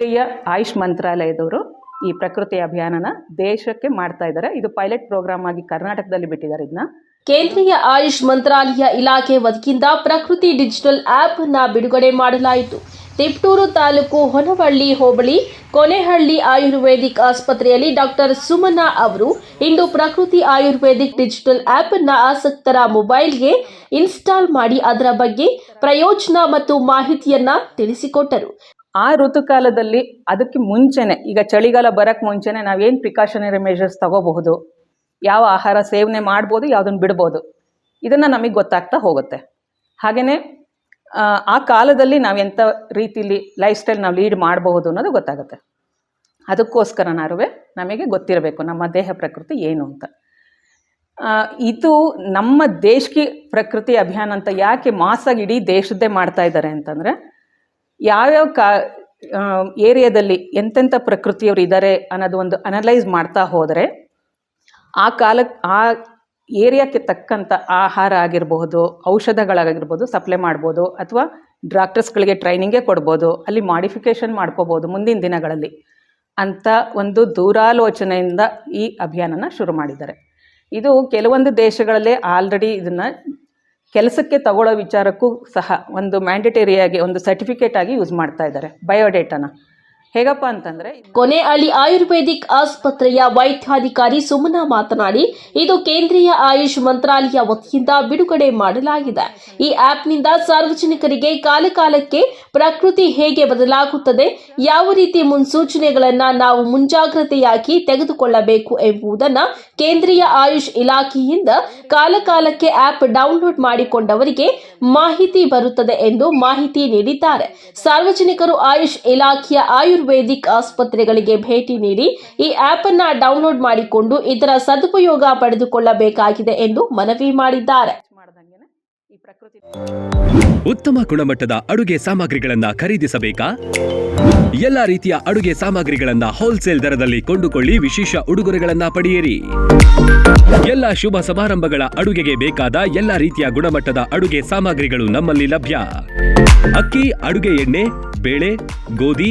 ಕೇಂದ್ರೀಯ ಆಯುಷ್ ಮಂತ್ರಾಲಯದವರು ಈ ಪ್ರಕೃತಿ ಅಭಿಯಾನನ ದೇಶಕ್ಕೆ ಮಾಡ್ತಾ ಇದ್ದಾರೆ. ಇದು ಪೈಲಟ್ ಪ್ರೋಗ್ರಾಮ್ ಆಗಿ ಕರ್ನಾಟಕದಲ್ಲಿ ಬಿಟ್ಟಿದ್ದಾರೆ ಇದನ್ನ ಕೇಂದ್ರೀಯ ಆಯುಷ್ ಮಂತ್ರಾಲಯ ಇಲಾಖೆ ವತಿಯಿಂದ ಪ್ರಕೃತಿ ಡಿಜಿಟಲ್ ಆಪ್ನ ಬಿಡುಗಡೆ ಮಾಡಲಾಯಿತು. ತಿಪ್ಟೂರು ತಾಲೂಕು ಹೊನವಳ್ಳಿ ಹೋಬಳಿ, ಕೊನೆಹಳ್ಳಿ ಆಯುರ್ವೇದಿಕ್ ಆಸ್ಪತ್ರೆಯಲ್ಲಿ ಡಾಕ್ಟರ್ ಸುಮನಾ ಅವರು ಇಂದು ಪ್ರಕೃತಿ ಆಯುರ್ವೇದಿಕ್ ಡಿಜಿಟಲ್ ಆಪ್ನ ಆಸಕ್ತರ ಮೊಬೈಲ್ಗೆ ಇನ್ಸ್ಟಾಲ್ ಮಾಡಿ ಅದರ ಬಗ್ಗೆ ಪ್ರಯೋಜನ ಮತ್ತು ಮಾಹಿತಿಯನ್ನ ತಿಳಿಸಿಕೊಟ್ಟರು. ಆ ಋತುಕಾಲದಲ್ಲಿ ಅದಕ್ಕೆ ಮುಂಚೆನೆ, ಈಗ ಚಳಿಗಾಲ ಬರೋಕ್ಕೆ ಮುಂಚೆನೆ ನಾವೇನು ಪ್ರಿಕಾಷನರಿ ಮೆಷರ್ಸ್ ತಗೋಬಹುದು? ಯಾವ ಆಹಾರ ಸೇವನೆ ಮಾಡ್ಬೋದು ಯಾವುದನ್ನು ಬಿಡ್ಬೋದು? ಇದನ್ನು ನಮಗೆ ಗೊತ್ತಾಗ್ತಾ ಹೋಗುತ್ತೆ. ಹಾಗೆಯೇ ಆ ಕಾಲದಲ್ಲಿ ನಾವು ಎಂಥ ರೀತಿಲಿ ಲೈಫ್ ಸ್ಟೈಲ್ ನಾವು ಲೀಡ್ ಮಾಡಬಹುದು ಅನ್ನೋದು ಗೊತ್ತಾಗುತ್ತೆ. ಅದಕ್ಕೋಸ್ಕರನಾರು ನಮಗೆ ಗೊತ್ತಿರಬೇಕು, ನಮ್ಮ ದೇಹ ಪ್ರಕೃತಿ ಏನು ಅಂತ. ಇದು ನಮ್ಮ ದೇಶಕ್ಕೆ ಪ್ರಕೃತಿ ಅಭಿಯಾನ ಅಂತ ಯಾಕೆ ಮಾಸಾಗಿ ಇಡೀ ದೇಶದ್ದೇ ಮಾಡ್ತಾ ಇದ್ದಾರೆ ಅಂತಂದರೆ ಯಾವ್ಯಾವ ಕಾ ಏರಿಯಾದಲ್ಲಿ ಎಂತೆಂಥ ಪ್ರಕೃತಿಯವರು ಇದ್ದಾರೆ ಅನ್ನೋದು ಒಂದು ಅನಲೈಸ್ ಮಾಡ್ತಾ ಹೋದರೆ ಆ ಕಾಲಕ್ಕೆ ಆ ಏರಿಯಾಕ್ಕೆ ತಕ್ಕಂಥ ಆಹಾರ ಆಗಿರಬಹುದು ಔಷಧಗಳಾಗಿರ್ಬೋದು ಸಪ್ಲೈ ಮಾಡ್ಬೋದು, ಅಥವಾ ಡಾಕ್ಟರ್ಸ್ಗಳಿಗೆ ಟ್ರೈನಿಂಗೇ ಕೊಡ್ಬೋದು, ಅಲ್ಲಿ ಮಾಡಿಫಿಕೇಷನ್ ಮಾಡ್ಕೋಬೋದು ಮುಂದಿನ ದಿನಗಳಲ್ಲಿ ಅಂತ ಒಂದು ದೂರಾಲೋಚನೆಯಿಂದ ಈ ಅಭಿಯಾನನ ಶುರು ಮಾಡಿದ್ದಾರೆ. ಇದು ಕೆಲವೊಂದು ದೇಶಗಳಲ್ಲೇ ಆಲ್ರೆಡಿ ಇದನ್ನು ಕೆಲಸಕ್ಕೆ ತಗೊಳ್ಳೋ ವಿಚಾರಕ್ಕೂ ಸಹ ಒಂದು ಮ್ಯಾಂಡೇಟರಿಯಾಗಿ ಒಂದು ಸರ್ಟಿಫಿಕೇಟ್ ಆಗಿ ಯೂಸ್ ಮಾಡ್ತಾ ಇದ್ದಾರೆ. ಬಯೋಡೇಟಾನ ಹೇಗಪ್ಪ ಅಂತಂದ್ರೆ ಕೊನೆ ಅಳಿ ಆಯುರ್ವೇದಿಕ್ ಆಸ್ಪತ್ರೆಯ ವೈದ್ಯಾಧಿಕಾರಿ ಸುಮನಾ ಮಾತನಾಡಿ, ಇದು ಕೇಂದ್ರೀಯ ಆಯುಷ್ ಮಂತ್ರಾಲಯ ವತಿಯಿಂದ ಬಿಡುಗಡೆ ಮಾಡಲಾಗಿದೆ. ಈ ಆಪ್ನಿಂದ ಸಾರ್ವಜನಿಕರಿಗೆ ಕಾಲಕಾಲಕ್ಕೆ ಪ್ರಕೃತಿ ಹೇಗೆ ಬದಲಾಗುತ್ತದೆ, ಯಾವ ರೀತಿ ಮುನ್ಸೂಚನೆಗಳನ್ನ ನಾವು ಮುಂಜಾಗ್ರತೆಯಾಗಿ ತೆಗೆದುಕೊಳ್ಳಬೇಕು ಎಂಬುದನ್ನ ಕೇಂದ್ರೀಯ ಆಯುಷ್ ಇಲಾಖೆಯಿಂದ ಕಾಲಕಾಲಕ್ಕೆ ಆಪ್ ಡೌನ್ಲೋಡ್ ಮಾಡಿಕೊಂಡವರಿಗೆ ಮಾಹಿತಿ ಬರುತ್ತದೆ ಎಂದು ಮಾಹಿತಿ ನೀಡಿದ್ದಾರೆ. ಸಾರ್ವಜನಿಕರು ಆಯುಷ್ ಇಲಾಖೆಯ ಆಯುರ್ವೇದಿಕ್ ಆಸ್ಪತ್ರೆಗಳಿಗೆ ಭೇಟಿ ನೀಡಿ ಈ ಆಪ್ ಅನ್ನ ಡೌನ್ಲೋಡ್ ಮಾಡಿಕೊಂಡು ಇದರ ಸದುಪಯೋಗ ಪಡೆದುಕೊಳ್ಳಬೇಕಾಗಿದೆ ಎಂದು ಮನವಿ ಮಾಡಿದ್ದಾರೆ. ಉತ್ತಮ ಗುಣಮಟ್ಟದ ಅಡುಗೆ ಸಾಮಗ್ರಿಗಳನ್ನ ಖರೀದಿಸಬೇಕಾ? ಎಲ್ಲಾ ರೀತಿಯ ಅಡುಗೆ ಸಾಮಗ್ರಿಗಳನ್ನ ಹೋಲ್ಸೇಲ್ ದರದಲ್ಲಿ ಕೊಂಡುಕೊಳ್ಳಿ ವಿಶೇಷ ಉಡುಗೊರೆಗಳನ್ನ ಪಡೆಯಿರಿ. ಎಲ್ಲ ಶುಭ ಸಮಾರಂಭಗಳ ಅಡುಗೆಗೆ ಬೇಕಾದ ಎಲ್ಲಾ ರೀತಿಯ ಗುಣಮಟ್ಟದ ಅಡುಗೆ ಸಾಮಗ್ರಿಗಳು ನಮ್ಮಲ್ಲಿ ಲಭ್ಯ. ಅಕ್ಕಿ, ಅಡುಗೆ ಎಣ್ಣೆ, ಬೇಳೆ, ಗೋಧಿ